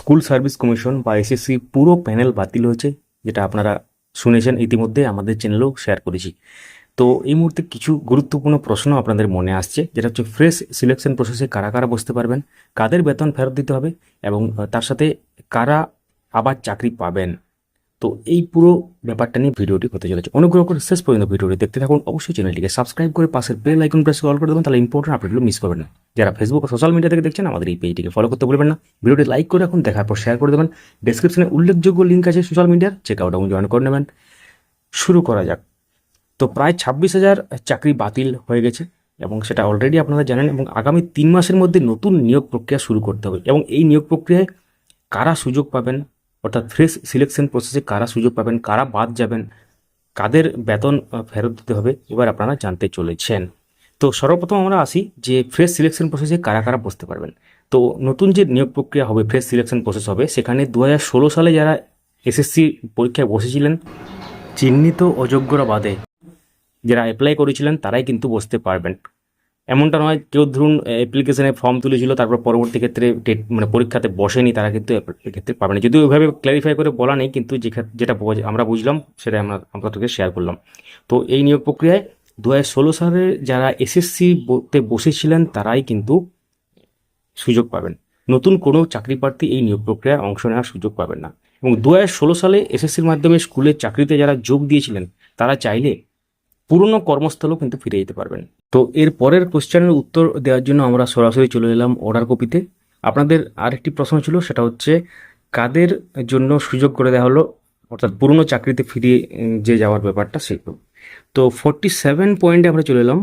School service commission বা SSC পুরো panel বাতিল হয়েছে, যেটা আপনারা শুনেছেন ইতিমধ্যে, আমাদের চ্যানেলেও শেয়ার করেছি। তো এই মুহূর্তে কিছু গুরুত্বপূর্ণ প্রশ্ন আপনাদের মনে আসছে, যেটা হচ্ছে ফ্রেশ সিলেকশন প্রসেসে কারা কারা বসতে পারবেন, কাদের বেতন ফেরত দিতে হবে এবং, তার সাথে কারা আবার চাকরি পাবেন। তো এই পুরো ব্যাপারটা নিয়ে ভিডিওটি হতে চলেছে। অনুগ্রহ করে শেষ পর্যন্ত ভিডিওটি দেখতে থাকুন। অবশ্যই চ্যানেলটিকে সাবস্ক্রাইব করে পাশের বেল আইকন প্রেস কল করে দেবেন, তাহলে ইম্পর্টেন্ট আপডেটগুলো মিস করবেন না। যারা ফেসবুক সোশ্যাল মিডিয়া থেকে দেখছেন, আমাদের এই পেজটিকে ফলো করতে ভুলবেন না। ভিডিওটি লাইক করে রাখুন, দেখার পর শেয়ার করে দেবেন। ডেসক্রিপশনে উল্লেখযোগ্য লিঙ্ক আছে সোশ্যাল মিডিয়ার চেক আউট জয়েন করে নেবেন। শুরু করা যাক। তো প্রায় ছাব্বিশ হাজার চাকরি বাতিল হয়ে গেছে এবং সেটা অলরেডি আপনারা জানেন এবং আগামী তিন মাসের মধ্যে নতুন নিয়োগ প্রক্রিয়া শুরু করতে হবে। এবং এই নিয়োগ প্রক্রিয়ায় কারা সুযোগ পাবেন অর্থাৎ ফ্রেশ সিলেকশন প্রসেসে কারা সুযোগ পাবেন, কারা বাদ যাবেন, কাদের বেতন ফেরত দিতে হবে, এবার আপনারা জানতে চলেছেন। তো সর্বপ্রথম আমরা আসি যে ফ্রেশ সিলেকশন প্রসেসে কারা কারা বসতে পারবেন। তো নতুন যে নিয়োগ প্রক্রিয়া হবে ফ্রেশ সিলেকশন প্রসেস হবে, সেখানে দু হাজার ষোলো সালে যারা এসএসসি পরীক্ষায় বসেছিলেন, চিহ্নিত অযোগ্যরা বাদে যারা অ্যাপ্লাই করেছিলেন, তারাই কিন্তু বসতে পারবেন। এমনটা নয়, কেউ ধরুন অ্যাপ্লিকেশনে ফর্ম তুলেছিল, তারপর পরবর্তী ক্ষেত্রে ডেট মানে পরীক্ষাতে বসেনি, তারা কিন্তু ক্ষেত্রে পাবে না যদিও ওইভাবে ক্ল্যারিফাই করে বলা নেই, কিন্তু যেটা আমরা বুঝলাম, সেটা আমরা আপনাদেরকে শেয়ার করলাম। তো এই নিয়োগ প্রক্রিয়ায় দু ষোলো সালে যারা এসএসসি তে বসেছিলেন, তারাই কিন্তু সুযোগ পাবেন। নতুন কোনো চাকরি প্রার্থী এই নিয়োগ প্রক্রিয়ায় অংশ নেওয়ার সুযোগ পাবেন না। এবং দু হাজার ষোলো সালে এসএসসির মাধ্যমে স্কুলের চাকরিতে যারা যোগ দিয়েছিলেন, তারা চাইলে পুরনো কর্মস্থলেও কিন্তু ফিরে যেতে পারবেন। তো এর পরের কোশ্চেনের উত্তর দেওয়ার জন্য আমরা সরাসরি চলে এলাম অর্ডার কপিতে। আপনাদের আরেকটি প্রশ্ন ছিল, সেটা হচ্ছে, কাদের জন্য সুযোগ করে দেওয়া হলো, অর্থাৎ পুরনো চাকরিতে ফিরিয়ে যে যাওয়ার ব্যাপারটা সেগুলো। তো ফোরটি সেভেন পয়েন্টে আমরা চলে এলাম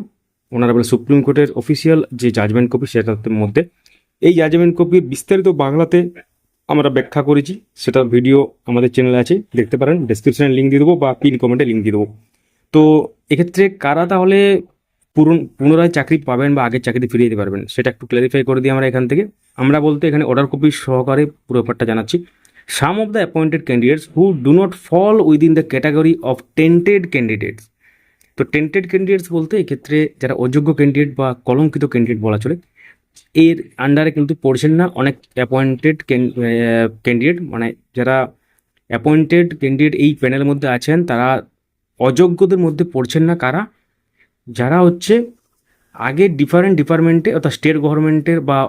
অনারেবল সুপ্রিম কোর্টের অফিসিয়াল যে জাজমেন্ট কপি সেটার মধ্যে। এই জাজমেন্ট কপির বিস্তারিত বাংলাতে আমরা ব্যাখ্যা করেছি সেটা ভিডিও আমাদের চ্যানেলে আছে, দেখতে পারেন ডেসক্রিপশনে লিঙ্ক দিয়ে দেবো বা পিন কমেন্টে লিঙ্ক দিয়ে দেবো। তো এক্ষেত্রে কারা তাহলে পুরন, পুনরায় চাকরি পাবেন বা আগের চাকরিতে ফিরিয়ে দিতে পারবেন? সেটা একটু ক্লারিফাই করে দিই আমরা এখান থেকে। আমরা বলতে এখানে অর্ডার কপি সহকারে পুরো ব্যাপারটা জানাচ্ছি। Some of the appointed candidates who do not fall within the category of tainted candidates তো টেন্টেড ক্যান্ডিডেটস বলতে এক্ষেত্রে যারা অযোগ্য ক্যান্ডিডেট বা কলঙ্কিত ক্যান্ডিডেট বলা চলে, এর আন্ডারে কিন্তু পড়ছেন না অনেক অ্যাপয়েন্টেড ক্যান্ডিডেট মানে যারা অ্যাপয়েন্টেড ক্যান্ডিডেট এই প্যানেলের মধ্যে আছেন, তারা অযোগ্যদের মধ্যে পড়ছেন না কারা? যারা হচ্ছে আগে ডিফারেন্ট ডিপার্টমেন্টে অর্থাৎ স্টেট গভর্নমেন্টের বা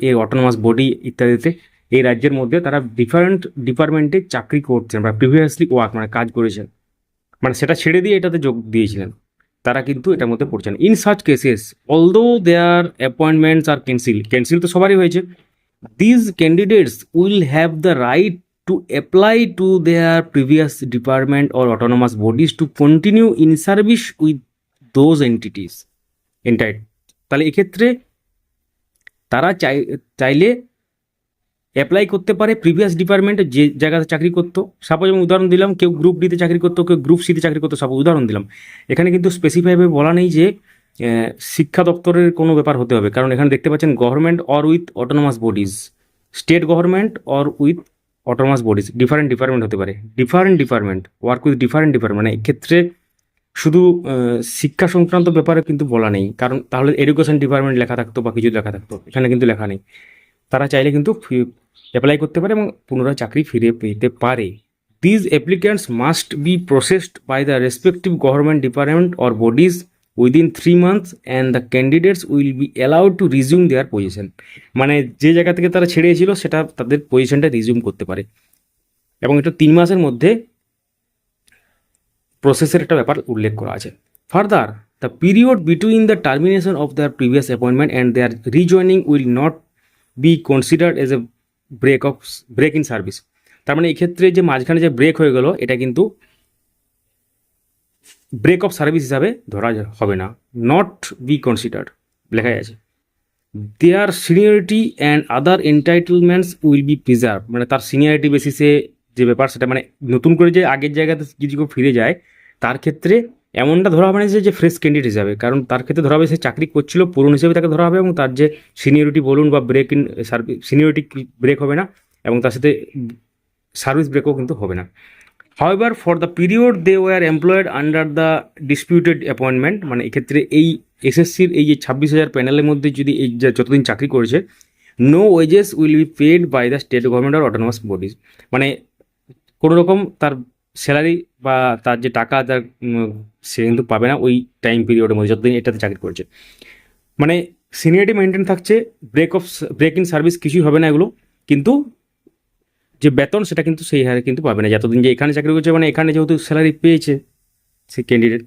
এই অটোনমাস বডি ইত্যাদিতে এই রাজ্যের মধ্যে তারা ডিফারেন্ট ডিপার্টমেন্টে চাকরি করছেন বা প্রিভিয়াসলি ওয়ার্ক মানে কাজ করেছেন। মানে সেটা ছেড়ে দিয়ে এটাতে যোগ দিয়েছিলেন। তারা কিন্তু এটার মধ্যে পড়ছেন। In such cases although their appointments are cancelled cancelled তো সবারই হয়েছে these candidates will have the right to apply to their previous department or autonomous bodies to continue in service with those entities entitle তাহলে এক্ষেত্রে তারা চাই, চাইলে apply করতে পারে প্রিভিয়াস ডিপার্টমেন্টে যে জায়গাতে চাকরি করতো। সাপোজ আমি উদাহরণ দিলাম, কেউ গ্রুপ ডিতে চাকরি করতো, কেউ গ্রুপ সিতে চাকরি করতো সব উদাহরণ দিলাম। এখানে কিন্তু স্পেসিফাইভাবে বলা নেই যে শিক্ষা দপ্তরের কোনো ব্যাপার হতে হবে। কারণ এখানে দেখতে পাচ্ছেন government or with autonomous bodies state government or with autonomous bodies different department হতে পারে। Different department work with different department মানে এক্ষেত্রে শুধু শিক্ষা সংক্রান্ত ব্যাপারে কিন্তু বলা নেই। কারণ তাহলে এডুকেশন ডিপার্টমেন্ট লেখা থাকতো বা কিছু লেখা থাকতো এখানে কিন্তু লেখা নেই। তারা চাইলে কিন্তু অ্যাপ্লাই করতে পারে এবং পুনরায় চাকরি ফিরে পেতে পারে। These applicants must be processed by the respective government department or bodies within three months and the candidates will be allowed to resume their position মানে যে জায়গা থেকে তারা ছেড়েছিল, সেটা তাদের পজিশনটা রিজিউম করতে পারে। এবং এটা তিন মাসের মধ্যে প্রসেসের একটা ব্যাপার উল্লেখ করা আছে। Further the period between the termination of their previous appointment and their rejoining will not be considered as a break of break in service তার মানে এক্ষেত্রে যে মাঝখানে যে ব্রেক হয়ে গেল, এটা কিন্তু ব্রেক অফ সার্ভিস হিসাবে ধরা হবে না। নট বি কনসিডার্ড লেখাই আছে। Their seniority and other entitlements will be preserve মানে তার সিনিয়রিটি বেসিসে যে ব্যাপার, সেটা মানে নতুন করে যে আগের জায়গাতে যদি কেউ ফিরে যায়, তার ক্ষেত্রে এমনটা ধরা হবে না যে যে ফ্রেশ ক্যান্ডিডেট হিসাবে। কারণ তার ক্ষেত্রে ধরা হবে সে চাকরি করছিল পুরনো হিসেবে তাকে ধরা হবে এবং তার যে সিনিয়রিটি বলুন বা break in service seniority break হবে না এবং তার সাথে সার্ভিস ব্রেকও কিন্তু হবে না। However for the period they were employed under the disputed appointment মানে এক্ষেত্রে এই এসএসসির এই যে ছাব্বিশ হাজার প্যানেলের মধ্যে যদি এই যে যতদিন চাকরি করেছে no wages will be paid by the state government or autonomous bodies মানে কোনো রকম তার স্যালারি বা তার যে টাকা তার সে কিন্তু পাবে না ওই টাইম পিরিয়ডের মধ্যে যতদিন এটাতে চাকরি করছে। মানে সিনিয়রিটি মেনটেন থাকছে break of break in service কিছুই হবে না এগুলো, কিন্তু যে বেতন, সেটা কিন্তু সেই হারে কিন্তু পাবে না। যতদিন যে এখানে চাকরি করছে মানে এখানে যেহেতু স্যালারি পেয়েছে সে ক্যান্ডিডেট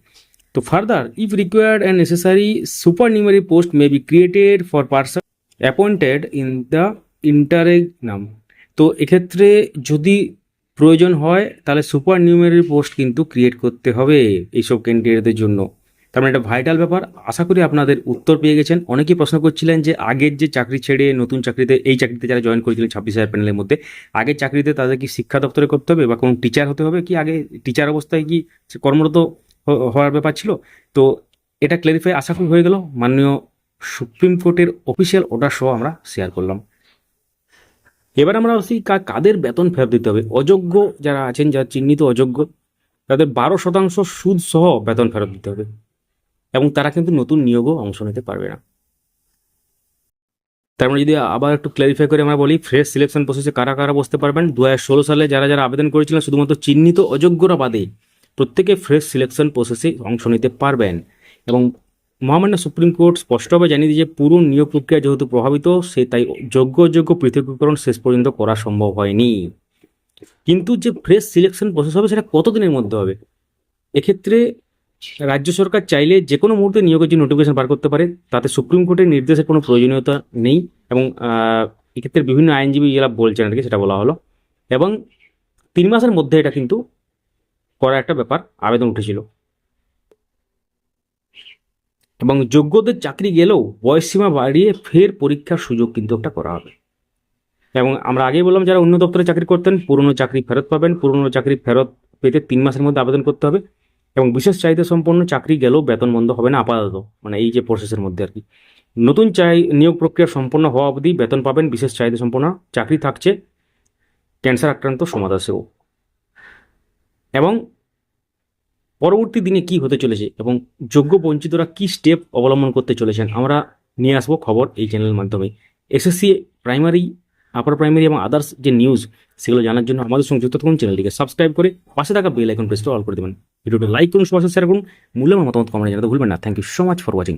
তো further if required and necessary supernumerary post may be created for person appointed in the interregnum তো এক্ষেত্রে যদি প্রয়োজন হয়, তাহলে সুপার নিউমারি পোস্ট কিন্তু ক্রিয়েট করতে হবে এইসব ক্যান্ডিডেটদের জন্য। তার মানে এটা ভাইটাল ব্যাপার। আশা করি আপনাদের উত্তর পেয়ে গেছেন। অনেকেই প্রশ্ন করছিলেন যে আগের যে চাকরি ছেড়ে নতুন চাকরিতে, এই চাকরিতে যারা জয়েন করেছিলেন ছাব্বিশ হাজার প্যানেলের মধ্যে, আগের চাকরিতে তাদের কি শিক্ষা দপ্তরে করতে হবে বা কোনো টিচার হতে হবে? কি আগে টিচার অবস্থায় কি কর্মরত হওয়ার ব্যাপার ছিল? তো এটা ক্লারিফাই আশা করি হয়ে গেল। মাননীয় সুপ্রিম কোর্টের অফিসিয়াল অর্ডার সহ আমরা শেয়ার করলাম। এবার আমরা আসি কাদের বেতন ফেরত দিতে হবে? অযোগ্য যারা আছেন, যারা চিহ্নিত অযোগ্য, তাদের বারো শতাংশ সুদ সহ বেতন ফেরত দিতে হবে। এবং তারা কিন্তু নতুন নিয়োগও অংশ নিতে পারবে না। তার মানে যদি আবার একটু ক্লারিফাই করে আমরা বলি ফ্রেশ সিলেকশন প্রসেসে কারা কারা বসতে পারবেন? দু হাজার ষোলো সালে যারা যারা আবেদন করেছিলেন, শুধুমাত্র চিহ্নিত অযোগ্যরা বাদে প্রত্যেকে ফ্রেশ সিলেকশন প্রসেসে অংশ নিতে পারবেন। এবং মহামান্য সুপ্রিম কোর্ট স্পষ্টভাবে জানিয়ে দিয়ে যে পুরো নিয়োগ প্রক্রিয়া যেহেতু প্রভাবিত, সে তাই যোগ্য অযোগ্য পৃথকীকরণ শেষ পর্যন্ত করা সম্ভব হয়নি। কিন্তু যে ফ্রেশ সিলেকশন প্রসেস হবে, সেটা কতদিনের মধ্যে হবে? এক্ষেত্রে রাজ্য সরকার চাইলে যে কোনো মুহূর্তে নিয়োগের যে নোটিফিকেশন বার করতে পারে। তাতে সুপ্রিম কোর্টের নির্দেশের কোনো প্রয়োজনীয়তা নেই এবং এক্ষেত্রে বিভিন্ন আইনজীবী যারা বলছেন আর কি, সেটা বলা হলো। এবং তিন মাসের মধ্যে এটা কিন্তু করার একটা ব্যাপার, আবেদন উঠেছিল। এবং যোগ্যদের চাকরি গেলেও বয়সসীমা বাড়িয়ে ফের পরীক্ষার সুযোগ কিন্তু একটা করা হবে। এবং আমরা আগেই বললাম, যারা অন্য দপ্তরে চাকরি করতেন, পুরনো চাকরি ফেরত পাবেন। পুরনো চাকরি ফেরত পেতে তিন মাসের মধ্যে আবেদন করতে হবে। এবং বিশেষ চাহিদা সম্পন্ন চাকরি গেলেও বেতন বন্ধ হবে না আপাতত মানে এই যে প্রসেসের মধ্যে আর কি। নতুন চাই, নিয়োগ প্রক্রিয়া সম্পন্ন হওয়া অবধি বেতন পাবেন, বিশেষ চাহিদা সম্পন্ন চাকরি থাকছে। ক্যান্সার আক্রান্ত সমাদাসেও এবং পরবর্তী দিনে কি হতে চলেছে এবং যোগ্য বঞ্চিতরা কি স্টেপ অবলম্বন করতে চলেছেন, আমরা নিয়ে আসব খবর এই চ্যানেলের মাধ্যমে। এসএসসি প্রাইমারি আপার প্রাইমারি এবং আদার্স যে নিউজ সেগুলো জানার জন্য আমাদের সঙ্গে যুক্ত থাকুন চ্যানেলটিকে সাবস্ক্রাইব করে পাশে থাকা বেল আইকন প্রেসটা অল করে দেবেন। ভিডিওটি লাইক করুন, সবার সাথে শেয়ার করুন, মূল্যবান মতামত কমেন্টে জানাতে ভুলবেন না। Thank you so much for watching